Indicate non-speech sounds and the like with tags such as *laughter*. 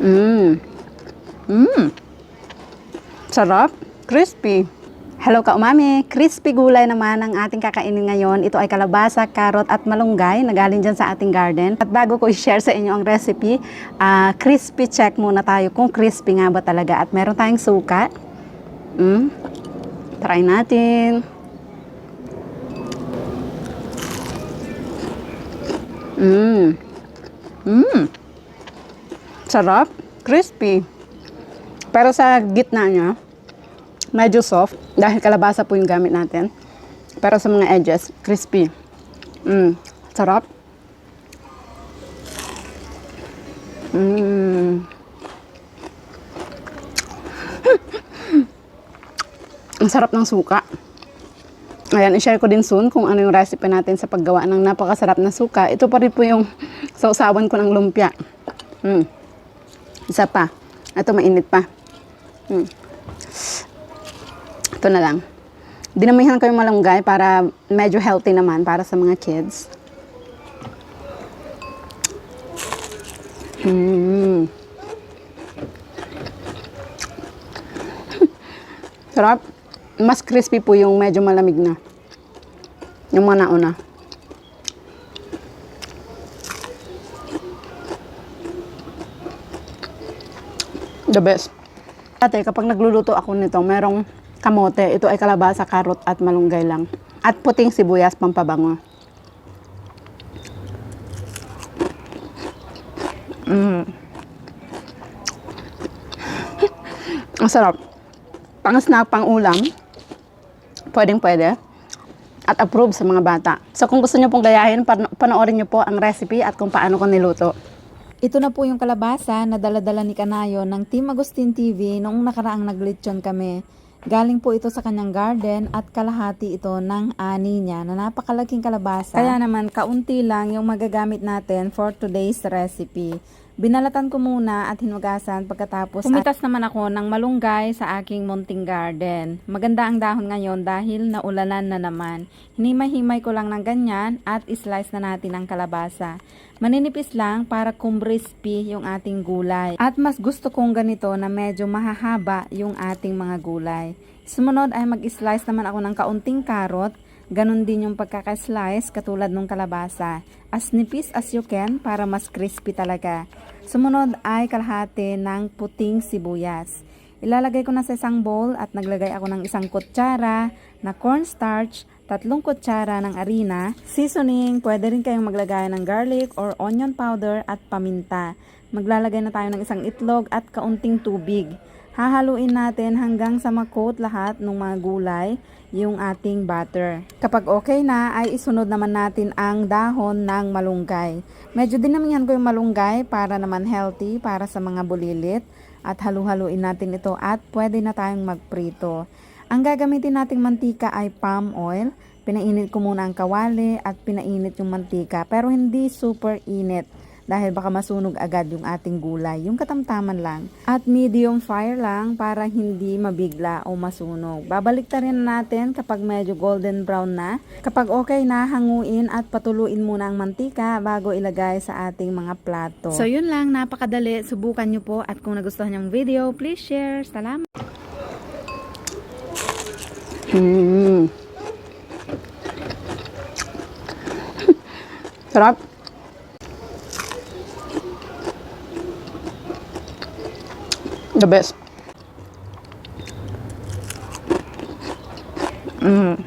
Mmm. Mmm. Sarap. Crispy. Hello ka umami, crispy gulay naman ang ating kakainin ngayon. Ito ay kalabasa, karot at malunggay na galing dyan sa ating garden. At bago ko i-share sa inyo ang recipe, ah, crispy check muna tayo kung crispy nga ba talaga. At meron tayong suka. Mm. Try natin. Mmm. Mmm. Sarap. Crispy. Pero sa gitna niya, medyo soft dahil kalabasa po yung gamit natin. Pero sa mga edges, crispy. Mm, sarap. Mm. *laughs* Ang sarap ng suka. Ayan, i-share ko din soon kung ano yung recipe natin sa paggawa ng napakasarap na suka. Ito pa rin po yung *laughs* sausawan ko ng lumpia. Mm. Isa pa. Ito mainit pa. Mm. Ito na lang. Dinamihan ko yung malunggay para medyo healthy naman para sa mga kids. Mm. *laughs* Sarap. Mas crispy po yung medyo malamig na. Yung mga nauna. The best. Ate, kapag nagluluto ako nito, merong kamote. Ito ay kalabasa, karot at malunggay lang. At puting sibuyas pampabango. Mm. *laughs* Ang sarap. Pang snack, pang ulam. Pwedeng pwede. At approve sa mga bata. So kung gusto nyo pong gayahin, pan- panoorin nyo po ang recipe at kung paano ko niluto. Ito na po yung kalabasa na daladala ni Kanayo ng Team Agustin TV noong nakaraang naglitsyon kami. Galing po ito sa kanyang garden at kalahati ito ng ani niya na napakalaking kalabasa. Kaya naman kaunti lang yung magagamit natin for today's recipe. Binalatan ko muna at hinugasan pagkatapos pumitas naman ako ng malunggay sa aking munting garden. Maganda ang dahon ngayon dahil naulanan na naman. Hinimay-himay ko lang ng ganyan at islice na natin ang kalabasa. Maninipis lang para kumbrispy yung ating gulay. At mas gusto kong ganito na medyo mahahaba yung ating mga gulay. Sumunod ay mag-slice naman ako ng kaunting karot. Ganon din yung pagkaka-slice katulad ng kalabasa. As nipis as you can para mas crispy talaga. Sumunod ay kalahati ng puting sibuyas. Ilalagay ko na sa isang bowl at naglagay ako ng isang kutsara na cornstarch, tatlong kutsara ng arena, seasoning, pwede rin kayong maglagay ng garlic or onion powder at paminta. Maglalagay na tayo ng isang itlog at kaunting tubig. Hahaluin natin hanggang sa makot lahat ng mga gulay yung ating butter. Kapag okay na, ay isunod naman natin ang dahon ng malunggay. Medyo dinamihan ko yung malunggay para naman healthy para sa mga bulilit at halu-haluin natin ito at pwede na tayong magprito. Ang gagamitin nating mantika ay palm oil. Pinainit ko muna ang kawali at pinainit yung mantika pero hindi super init dahil baka masunog agad yung ating gulay. Yung katamtaman lang. At medium fire lang para hindi mabigla o masunog. Babalik rin natin kapag medyo golden brown na. Kapag okay na, hanguin at patuluin muna ang mantika bago ilagay sa ating mga plato. So yun lang, napakadali. Subukan nyo po at kung nagustuhan yung video, please share. Salamat! Mm. *laughs* Sarap. The best. Mm.